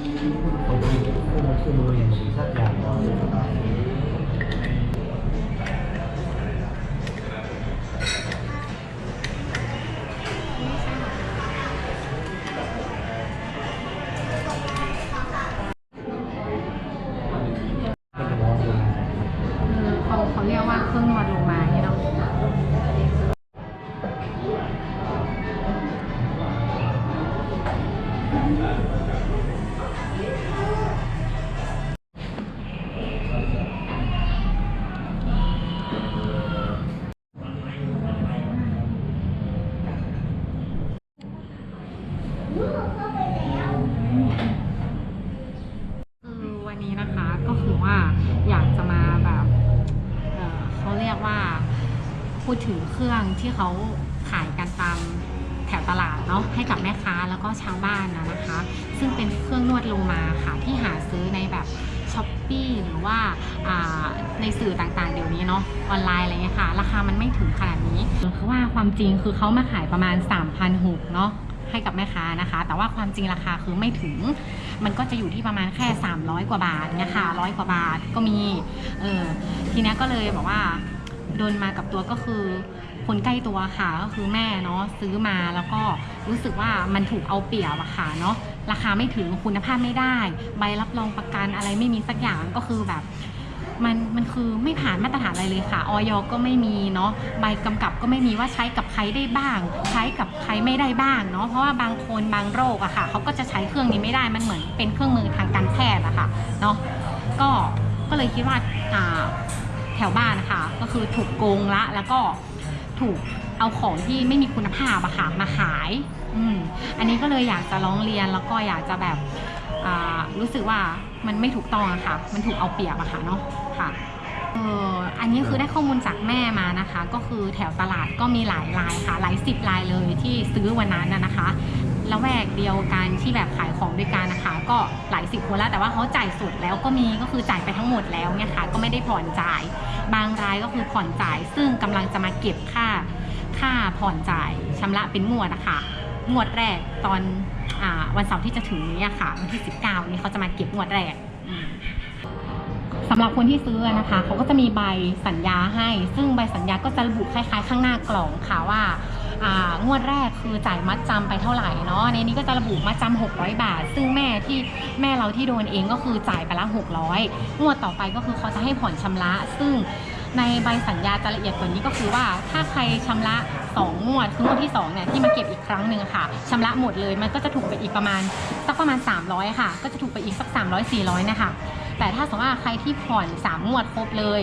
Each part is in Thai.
เออเขาเขาเรียกว่าเครื่องนวดโลมาเนี่ยเนาะคื พูดถึงเครื่องที่เขาขายกันตามแถวตลาดเนาะให้กับแม่ค้าแล้วก็ชาวบ้านนะนะคะ ซึ่งเป็นเครื่องนวดโลมาค่ะที่หาซื้อในแบบช้อปปีหรือว่าาในสื่อต่างๆ เดี๋ยวนี้เนาะออนไลน์อะไรเงี้ยค่ะ ราคามันไม่ถึงขนาดนี้คือว่าความจริงคือเขามาขายประมาณ 3,600เนาะให้กับแม่ค้านะคะ แต่ว่าความจริงราคาคือไม่ถึง มันก็จะอยู่ที่ประมาณแค่ 300 กว่าบาทเนี่ยค่ะร้อยกว่าบาทก็มีเออทีนี้ก็เลยบอกว่า โดนมากับตัวก็คือ คนใกล้ตัวค่ะก็คือแม่เนาะซื้อมาแล้วก็รู้สึกว่ามันถูกเอาเปรียบอะค่ะเนาะราคาไม่ถึงคุณภาพไม่ได้ ใบรับรองประกันอะไรไม่มีสักอย่างก็คือแบบมันมันคือไม่ผ่านมาตรฐานอะไรเลยค่ะออยก็ไม่มีเนาะใบกำกับก็ไม่มีว่าใช้กับใครได้บ้าง ใช้กับใครไม่ได้บ้างเนาะเพราะว่าบางคนบางโรคอะค่ะเขาก็จะใช้เครื่องนี้ไม่ได้มันเหมือนเป็นเครื่องมือทางการแพทย์อะค่ะเนาะก็ก็เลยคิดว่าอ่า ถวบ้านนะคะ ก็คือถูกโกงละ แล้วก็ถูกเอาของที่ไม่มีคุณภาพอะค่ะมาขายอืมอันนี้ก็เลยอยากจะร้องเรียนแล้วก็อยากจะแบบอ่ารู้สึกว่ามันไม่ถูกต้องอะค่ะ มันถูกเอาเปรียบอะค่ะเนาะค่ะเอออันนี้คือได้ข้อมูลจากแม่มานะคะ ก็คือแถวตลาดก็มีหลายรายค่ะหลายสิบรายเลยที่ซื้อวันนั้นนะนะคะ ล้วแวกเดียวกันที่แบบขายของด้วยกันนะคะ ก็หลายสิบคนแล้วแต่ว่าเขาจ่ายสดแล้วก็มีก็คือจ่ายไปทั้งหมดแล้วเนี่ยค่ะก็ไม่ได้ผ่อนจ่าย บางรายก็คือผ่อนจ่าย ซึ่งกำลังจะมาเก็บค่าค่าผ่อนจ่ายชำระเป็นงวดนะคะงวดแรกตอนอวันเสาร์ที่จะถึงนี้ค่ะวันที่ 19นี้เขาจะมาเก็บงวดแรกสำหรับคนที่ซื้อนะคะเขาก็จะมีใบสัญญาให้ ซึ่งใบสัญญาก็จะระบุคล้ายๆ ข้างหน้ากล่องค่ะว่า งวดแรกคือจ่ายมัดจำไปเท่าไหร่เนาะในนี้ก็จะระบุมัดจำ600 บาท ซึ่งแม่ที่แม่เราที่โดนเองก็คือจ่ายไปละ 600 งวดต่อไปก็คือเขาจะให้ผ่อนชำระ ซึ่งในใบสัญญาจะละเอียดกว่านี้ก็คือว่าถ้าใครชำระ 2 งวดคืองวดที่ 2 เนี่ย ที่มาเก็บอีกครั้งหนึ่งค่ะชำระหมดเลยมันก็จะถูกไปอีกประมาณสักประมาณ 300 ค่ะ ก็จะถูกไปอีกสัก 300 400 นะคะ แต่ถ้าสมมติว่าใครที่ผ่อน 3 งวดครบเลย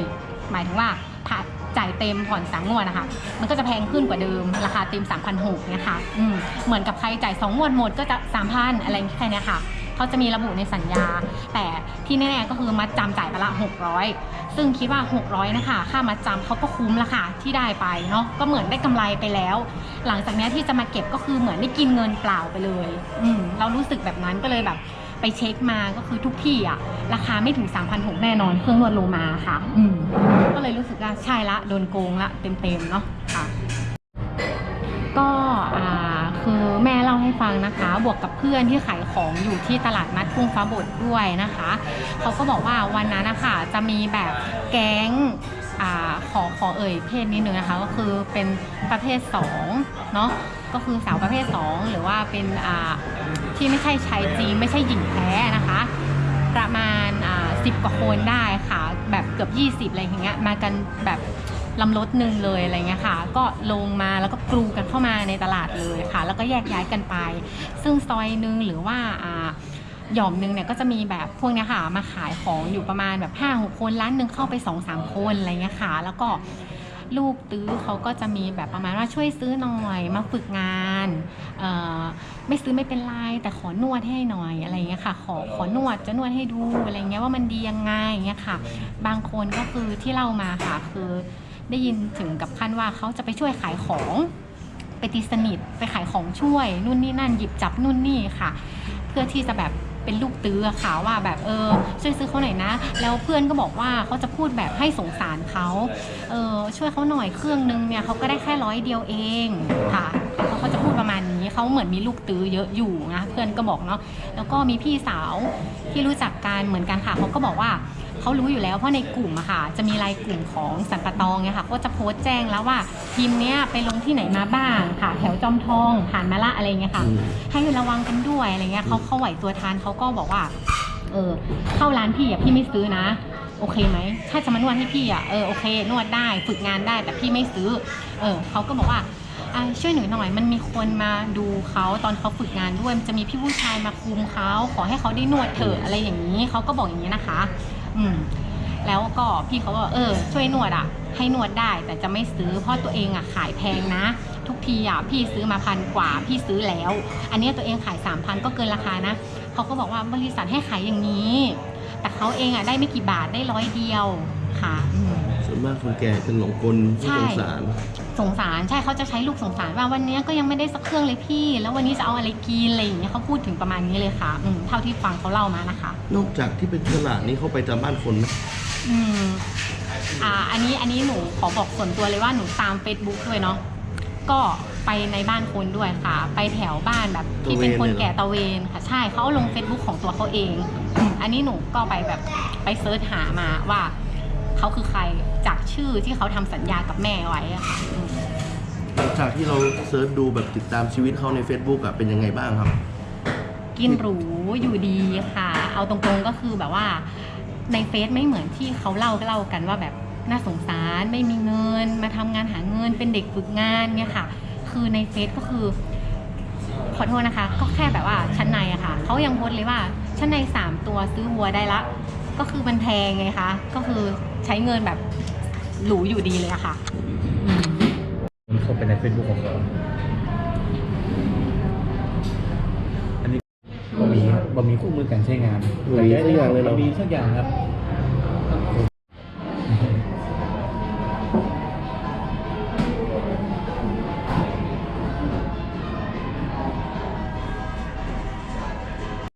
หมายถึงว่าถ้า จ่ายเต็มผ่อนสามงวดนะคะ มันก็จะแพงขึ้นกว่าเดิม ราคาเต็ม 3,600เนี่ยค่ะอืมเหมือนกับใครจ่าย2งวดหมดก็จะ 3,000 อะไรแค่เนี้ยค่ะเขาจะมีระบุในสัญญา แต่ที่แน่ๆก็คือมัดจำจ่ายไปละ 600 ซึ่งคิดว่า 600 นะคะ ค่ามัดจำเขาก็คุ้มละค่ะที่ได้ไปเนาะก็เหมือนได้กำไรไปแล้ว หลังจากนี้ที่จะมาเก็บก็คือเหมือนได้กินเงินเปล่าไปเลย อืมเรารู้สึกแบบนั้นก็เลยแบบ ไปเช็คมาก็คือทุกที่อะราคาไม่ถึง 3,600แน่นอนเครื่องนวดโลมาค่ะ อืมก็เลยรู้สึกว่าใช่ละโดนโกงละเต็มๆเนาะค่ะ ก็อ่าคือแม่เล่าให้ฟังนะคะ บวกกับเพื่อนที่ขายของอยู่ที่ตลาดนัดทุ่งฟ้าบดด้วยนะคะเขาก็บอกว่าวันนั้นนะคะจะมีแบบแก๊ง อาขอขอเอ่ยเพศนิดนึงนะคะ ก็คือเป็นประเภท2เนาะก็คือสาวประเภท 2 หรือว่าเป็นอ่าที่ไม่ใช่ชายจริง ไม่ใช่หญิงแท้นะคะ ประมาณอ่าสิบกว่าคนได้ค่ะ แบบเกือบ20อะไรอย่างเงี้ยมากันแบบลำรถหนึ่งเลยอะไรเงี้ยค่ะ ก็ลงมาแล้วก็กรูกันเข้ามาในตลาดเลยค่ะ แล้วก็แยกย้ายกันไป ซึ่งซอยหนึงหรือว่าอ่า หย่อมหนึงเนี่ยก็จะมีแบบพวกเนี้ยค่ะมาขายของอยู่ประมาณแบบ5 6คนร้านหนึ่งเข้าไป2อสาคนอะไรเงี้ยค่ะ แล้วก็ลูกตื้อเขาก็จะมีแบบประมาณว่าช่วยซื้อหน่อยมาฝึกงานไม่ซื้อไม่เป็นไรแต่ขอนวดให้หน่อยอะไรเงี้ยค่ะ ขอขอนวดจะนวดให้ดูอะไรเงี้ยว่ามันดียังไงเงี้ยค่ะ บางคนก็คือที่เล่ามาค่ะคือได้ยินถึงกับขั้นว่าเขาจะไปช่วยขายของไปตีสนิทไปขายของช่วยนู่นนี่นั่นหยิบจับนู่นนี่ค่ะ เพื่อที่จะแบบ เป็นลูกตื้อค่ะว่าแบบเออช่วยซื้อเขาหน่อยนะ แล้วเพื่อนก็บอกว่าเขาจะพูดแบบให้สงสารเขาเออช่วยเขาหน่อยเครื่องนึงเนี่ยเขาก็ได้แค่ร้อยเดียวเองค่ะเขาเขาจะพูดประมาณนี้ นี้เขาเหมือนมีลูกตื้อเยอะอยู่นะเพื่อนก็บอกเนาะแล้วก็มีพี่สาวที่รู้จักกันเหมือนกันค่ะเขาก็บอกว่าเขารู้อยู่แล้วเพราะในกลุ่มอะค่ะ จะมีไลน์กลุ่มของสันปะตองเนี่ยค่ะ ก็จะโพสต์แจ้งแล้วว่าทีมเนี้ยไปลงที่ไหนมาบ้างค่ะ แถวจอมทองผ่านมาละอะไรเงี้ยค่ะอืมให้ระวังกันด้วยอะไรเงี้ยเขาเขาไหวตัวทันเขาก็บอกว่า เออเข้าร้านพี่อะพี่ไม่ซื้อนะ โอเคไหมถ้าจะมานวดให้พี่อะเออโอเค นวดได้ฝึกงานได้แต่พี่ไม่ซื้อ เออเขาก็บอกว่า อะช่วยหนูหน่อย มันมีคนมาดูเขาตอนเขาฝึกงานด้วย มันจะมีพี่ผู้ชายมาคุมเขาขอให้เขาได้นวดเถอะอะไรอย่างนี้เขาก็บอกอย่างนี้นะคะ อืมแล้วก็พี่เขาก็บอกเออ ช่วยนวดอะ ให้นวดได้แต่จะไม่ซื้อเพราะตัวเองอะขายแพงนะ ทุกทีอะพี่ซื้อมาพันกว่าพี่ซื้อแล้ว อันเนี้ยตัวเองขายสามพันก็เกินราคานะเขาก็บอกว่าบริษัทให้ขายอย่างนี้ แต่เขาเองอะได้ไม่กี่บาทได้ร้อยเดียวค่ะอืมส่วนมากคนแก่จะหลงกลที่ใช่สงสาร สงสารใช่เขาจะใช้ลูกสงสารว่าวันเนี้ยก็ยังไม่ได้สักเครื่องเลยพี่ แล้ววันนี้จะเอาอะไรกินอะไรอย่างเงี้ยเขาพูดถึงประมาณนี้เลยค่ะอืมเท่าที่ฟังเขาเล่ามานะคะ นอกจากที่เป็นตลาดนี้เขาไปตามบ้านคนไหมอืมอ่าอันนี้อันนี้หนูขอบอกส่วนตัวเลยว่าหนูตาม Facebook ด้วยเนาะก็ไปในบ้านคนด้วยค่ะ ไปแถวบ้านแบบที่เป็นคนแก่ตะเวนค่ะ ใช่เขาเอาลง Facebook ของตัวเขาเองอืมอันนี้หนูก็ไปแบบไปเซิร์ชหามาว่า เขาคือใครจากชื่อที่เขาทำสัญญากับแม่ไว้อะค่ะอืม หลังจากที่เราเซิร์ชดูแบบติดตามชีวิตเขาใน Facebook อะเป็นยังไงบ้างครับ กินหรูอยู่ดีค่ะ เอาตรงๆก็คือแบบว่า ในเฟซไม่เหมือนที่เขาเล่าเล่ากันว่าแบบน่าสงสารไม่มีเงิน มาทำงานหาเงินเป็นเด็กฝึกงานเนี่ยค่ะ คือในเฟซก็คือ ขอโทษนะคะ ก็แค่แบบว่าชั้นในอะค่ะเขายังโพสต์เลยว่าชั้นในสามตัวซื้อวัวได้ละ ก็คือมันแพงไงคะ ก็คือใช้เงินแบบหรูอยู่ดีเลยอะค่ะอืมมันเข้าไปในเฟซบุ๊กของเขาอันนี้บะหมี่ครับบะหมี่คู่มือการใช้งานบะหมี่สักอย่างเลยเหรอ บะหมี่สักอย่างครับ